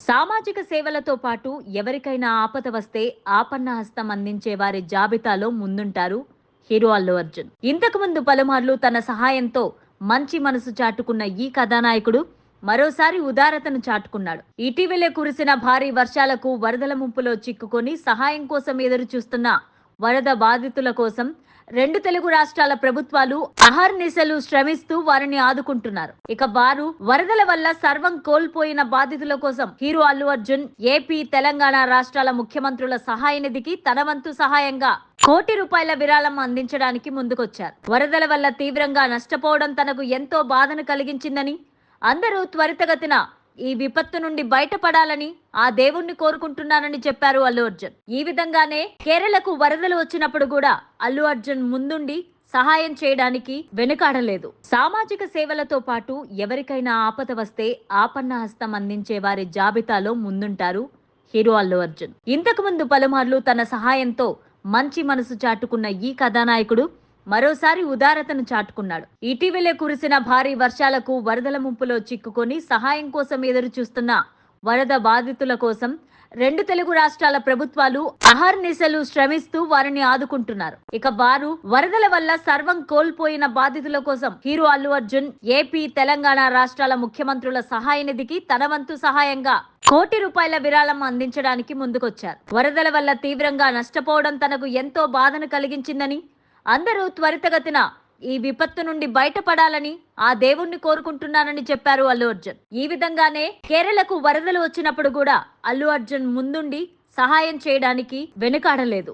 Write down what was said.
సామాజిక సేవలతో పాటు ఎవరికైనా ఆపద వస్తే ఆపన్న హస్తం అందించే వారి జాబితాలో ముందుంటారు హీరో అల్లు అర్జున్. ఇంతకుముందు పలుమార్లు తన సహాయంతో మంచి మనసు చాటుకున్న ఈ కథానాయకుడు మరోసారి ఉదారతను చాటుకున్నాడు. ఇటీవలే కురిసిన భారీ వర్షాలకు వరదల ముంపులో చిక్కుకొని సహాయం కోసం ఎదురు చూస్తున్న వరద బాధితుల కోసం రెండు తెలుగు రాష్ట్రాల ప్రభుత్వాలు అహర్నిశలు శ్రమిస్తూ వారిని ఆదుకుంటున్నారు. ఇక వారు వరదల వల్ల సర్వం కోల్పోయిన బాధితుల కోసం హీరో అల్లు అర్జున్ ఏపీ తెలంగాణ రాష్ట్రాల ముఖ్యమంత్రుల సహాయ నిధికి తన వంతు సహాయంగా కోటి రూపాయల విరాళం అందించడానికి ముందుకొచ్చారు. వరదల వల్ల తీవ్రంగా నష్టపోవడం తనకు ఎంతో బాధను కలిగించిందని అందరూ త్వరితగతిన ఈ విపత్తు నుండి బయటపడాలని ఆ దేవుణ్ణి కోరుకుంటున్నానని చెప్పారు అల్లు అర్జున్. ఈ విధంగానే కేరళకు వరదలు వచ్చినప్పుడు కూడా అల్లు అర్జున్ ముందుండి సహాయం చేయడానికి వెనుకాడలేదు. సామాజిక సేవలతో పాటు ఎవరికైనా ఆపద వస్తే ఆపన్న హస్తం అందించే వారి జాబితాలో ముందుంటారు హీరో అల్లు అర్జున్. ఇంతకుముందు పలుమార్లు తన సహాయంతో మంచి మనసు చాటుకున్న ఈ కథానాయకుడు మరోసారి ఉదారతను చాటుకున్నాడు. ఇటీవలే కురిసిన భారీ వర్షాలకు వరదల ముంపులో చిక్కుకొని సహాయం కోసం ఎదురు చూస్తున్న వరద బాధితుల కోసం రెండు తెలుగు రాష్ట్రాల ప్రభుత్వాలు అహర్నిశలు శ్రమిస్తూ వారిని ఆదుకుంటున్నారు. ఇక వారు వరదల వల్ల సర్వం కోల్పోయిన బాధితుల కోసం హీరో అల్లు అర్జున్ ఏపీ తెలంగాణ రాష్ట్రాల ముఖ్యమంత్రుల సహాయ నిధికి తన వంతు సహాయంగా కోటి రూపాయల విరాళం అందించడానికి ముందుకొచ్చారు. వరదల వల్ల తీవ్రంగా నష్టపోవడం తనకు ఎంతో బాధను కలిగించిందని అందరూ త్వరితగతిన ఈ విపత్తు నుండి బయటపడాలని ఆ దేవుణ్ణి కోరుకుంటున్నానని చెప్పారు అల్లు అర్జున్. ఈ విధంగానే కేరళకు వరదలు వచ్చినప్పుడు కూడా అల్లు అర్జున్ ముందుండి సహాయం చేయడానికి వెనుకాడలేదు.